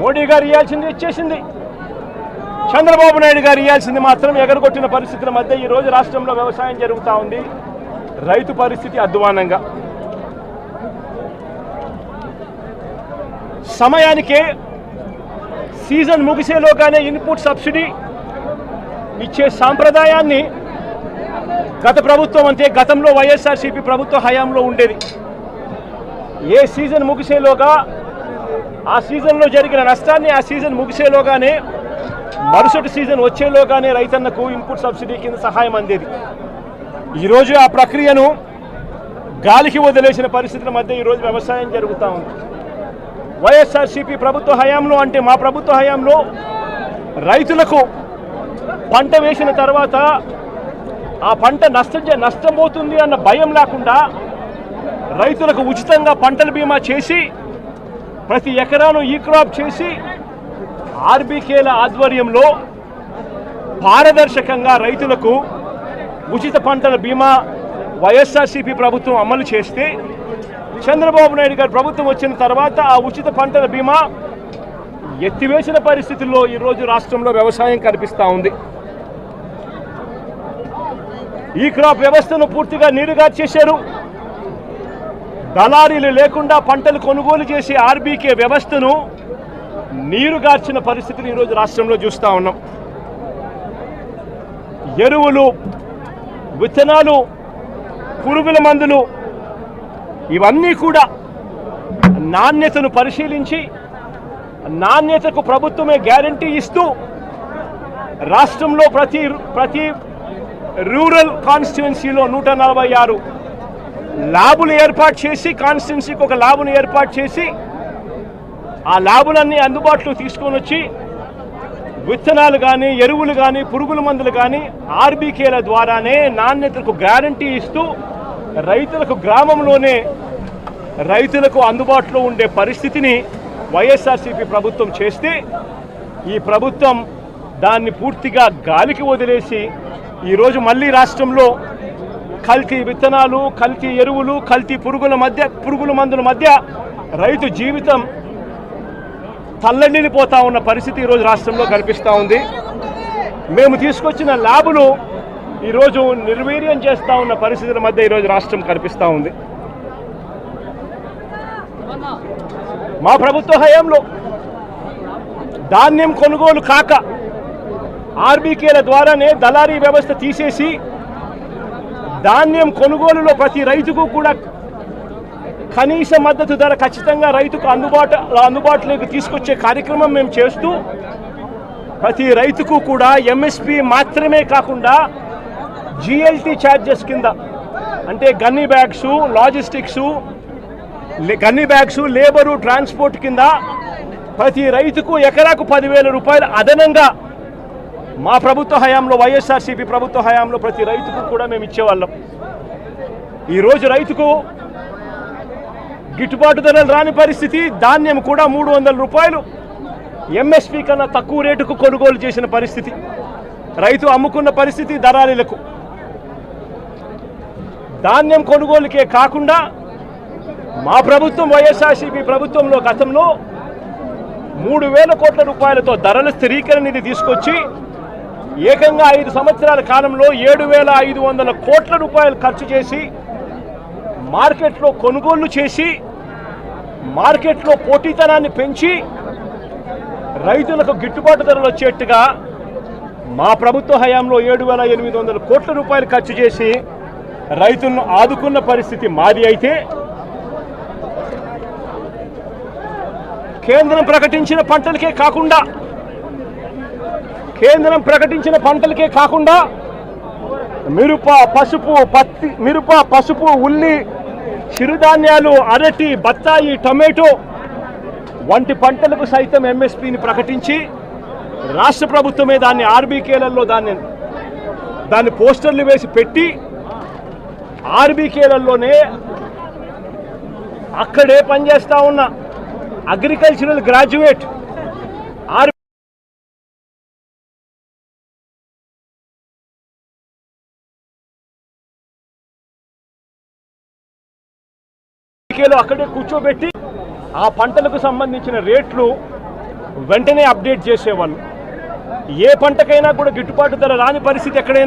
మోడీ గారు ఇవ్వాల్సింది ఇచ్చేసింది. చంద్రబాబు నాయుడు గారు ఇవ్వాల్సింది మాత్రం ఎగరగొట్టిన పరిస్థితుల మధ్య ఈ రోజు రాష్ట్రంలో వ్యవసాయం జరుగుతూ ఉంది. రైతు పరిస్థితి అధ్వానంగా సమయానికే సీజన్ ముగిసేలోగానే ఇన్పుట్ సబ్సిడీ ఇచ్చే సాంప్రదాయాన్ని గత ప్రభుత్వం అంటే గతంలో వైఎస్ఆర్సీపీ ప్రభుత్వ హయాంలో ఉండేది. ఏ సీజన్ ముగిసేలోగా ఆ సీజన్లో జరిగిన నష్టాన్ని ఆ సీజన్ ముగిసేలోగానే మరుసటి సీజన్ వచ్చేలోగానే రైతన్నకు ఇన్పుట్ సబ్సిడీ కింద సహాయం అందేది. ఈరోజు ఆ ప్రక్రియను గాలికి వదిలేసిన పరిస్థితుల మధ్య ఈరోజు వ్యవసాయం జరుగుతూ ఉంది. వైఎస్ఆర్సీపీ ప్రభుత్వ హయాంలో అంటే మా ప్రభుత్వ హయాంలో రైతులకు పంట వేసిన తర్వాత ఆ పంట నష్టం నష్టపోతుంది అన్న భయం లేకుండా రైతులకు ఉచితంగా పంటల బీమా చేసి ప్రతి ఎకరాను ఈ క్రాప్ చేసి ఆర్బీకేల ఆధ్వర్యంలో పారదర్శకంగా రైతులకు ఉచిత పంటల బీమా వైఎస్ఆర్సీపీ ప్రభుత్వం అమలు చేస్తే చంద్రబాబు నాయుడు గారి ప్రభుత్వం వచ్చిన తర్వాత ఆ ఉచిత పంటల బీమా ఎత్తివేసిన పరిస్థితుల్లో ఈరోజు రాష్ట్రంలో వ్యవసాయం కనిపిస్తూ ఉంది. ఈ క్రాప్ వ్యవస్థను పూర్తిగా నీరుగా చేశారు దళారీలు లేకుండా పంటలు కొనుగోలు చేసే ఆర్బీకే వ్యవస్థను నీరుగార్చిన పరిస్థితిని ఈరోజు రాష్ట్రంలో చూస్తూ ఉన్నాం. ఎరువులు విత్తనాలు పురుగుల మందులు ఇవన్నీ కూడా నాణ్యతను పరిశీలించి నాణ్యతకు ప్రభుత్వమే గ్యారంటీ ఇస్తూ రాష్ట్రంలో ప్రతి ప్రతి రూరల్ కాన్స్టిట్యున్సీలో నూట నలభై ఆరు ల్యాబులు ఏర్పాటు చేసి కాన్స్టిట్యున్సీకి ఒక ల్యాబును ఏర్పాటు చేసి ఆ ల్యాబులన్నీ అందుబాటులో తీసుకొని వచ్చి విత్తనాలు కానీ ఎరువులు కానీ పురుగుల మందులు కానీ ఆర్బీకేల ద్వారానే నాణ్యతకు గ్యారంటీ ఇస్తూ రైతులకు గ్రామంలోనే రైతులకు అందుబాటులో ఉండే పరిస్థితిని వైఎస్ఆర్సీపీ ప్రభుత్వం చేస్తే ఈ ప్రభుత్వం దాన్ని పూర్తిగా గాలికి వదిలేసి ఈరోజు మళ్ళీ రాష్ట్రంలో కల్తీ విత్తనాలు కల్తీ ఎరువులు కల్తీ పురుగుల మధ్య పురుగుల మందుల మధ్య రైతు జీవితం తల్లడిల్లిపోతా ఉన్న పరిస్థితి ఈరోజు రాష్ట్రంలో కనిపిస్తూ ఉంది. మేము తీసుకొచ్చిన ల్యాబులు ఈరోజు నిర్వీర్యం చేస్తూ ఉన్న పరిస్థితుల మధ్య ఈరోజు రాష్ట్రం కనిపిస్తూ ఉంది. మా ప్రభుత్వ హయాంలో ధాన్యం కొనుగోలు కాక ఆర్బీకేల ద్వారానే దళారీ వ్యవస్థ తీసేసి ధాన్యం కొనుగోలులో ప్రతి రైతుకు కూడా కనీస మద్దతు ధర ఖచ్చితంగా రైతుకు అందుబాటు అందుబాటులోకి తీసుకొచ్చే కార్యక్రమం మేము చేస్తూ ప్రతి రైతుకు కూడా ఎంఎస్పి మాత్రమే కాకుండా జిఎల్టీ ఛార్జెస్ కింద అంటే gunny bags logistics gunny bags labour transport కింద ప్రతి రైతుకు ఎకరాకు పదివేల రూపాయలు అదనంగా మా ప్రభుత్వ హయాంలో వైఎస్ఆర్సీపీ ప్రభుత్వ హయాంలో ప్రతి రైతుకు కూడా మేము ఇచ్చేవాళ్ళం. ఈరోజు రైతుకు గిట్టుబాటు ధరలు రాని పరిస్థితి ధాన్యం కూడా మూడు వందల రూపాయలు. ఎంఎస్పి కన్నా తక్కువ రేటుకు కొనుగోలు చేసిన పరిస్థితి. రైతు అమ్ముకున్న పరిస్థితి దళారీలకు. ధాన్యం కొనుగోలుకే కాకుండా మా ప్రభుత్వం వైఎస్ఆర్సీపీ ప్రభుత్వంలో గతంలో మూడు వేల కోట్ల రూపాయలతో ధరల స్థిరీకరణ నిధి తీసుకొచ్చి ఏకంగా ఐదు సంవత్సరాల కాలంలో ఏడు వేల ఐదు వందల కోట్ల రూపాయలు ఖర్చు చేసి మార్కెట్లో కొనుగోళ్ళు చేసి మార్కెట్లో పోటీతనాన్ని పెంచి రైతులకు గిట్టుబాటు ధరలు వచ్చేట్టుగా మా ప్రభుత్వ హయాంలో ఏడు వేల ఎనిమిది వందల కోట్ల రూపాయలు ఖర్చు చేసి రైతులను ఆదుకున్న పరిస్థితి మాది అయితే కేంద్రం ప్రకటించిన పంటలకే కాకుండా కేంద్రం ప్రకటించిన పంటలకే కాకుండా మిరప పసుపు పత్తి మిరప పసుపు ఉల్లి చిరుధాన్యాలు అరటి బత్తాయి టమాటో వంటి పంటలకు సైతం ఎంఎస్పిని ప్రకటించి రాష్ట్ర ప్రభుత్వమే దాన్ని ఆర్బీకేలలో దాన్ని దాన్ని పోస్టర్లు వేసి పెట్టి ఆర్బీకేలలోనే అక్కడే పనిచేస్తా ఉన్న అగ్రికల్చరల్ గ్రాడ్యుయేట్ కేలో అక్కడే కూర్చోబెట్టి ఆ పంటలకు సంబంధించిన రేట్లు వెంటనే అప్డేట్ చేసేవాళ్ళు. ఏ పంటకైనా కూడా గిట్టుబాటు ధర రాని పరిస్థితి ఎక్కడైనా